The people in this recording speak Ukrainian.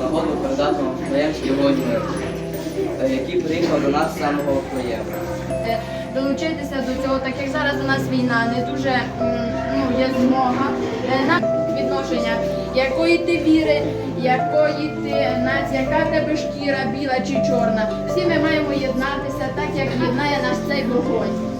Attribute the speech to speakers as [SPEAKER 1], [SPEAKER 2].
[SPEAKER 1] нагоду передати вам підприємцю Володимир, е, який приїхав до нас з самого Вифлеєму.
[SPEAKER 2] Долучитися до цього, так як зараз у нас війна, не дуже ну, є змога. Е, на відношення, якої ти віри, якої ти нація, яка тебе шкіра, біла чи чорна. Всі ми маємо єднатися так, як єднає нас цей вогонь.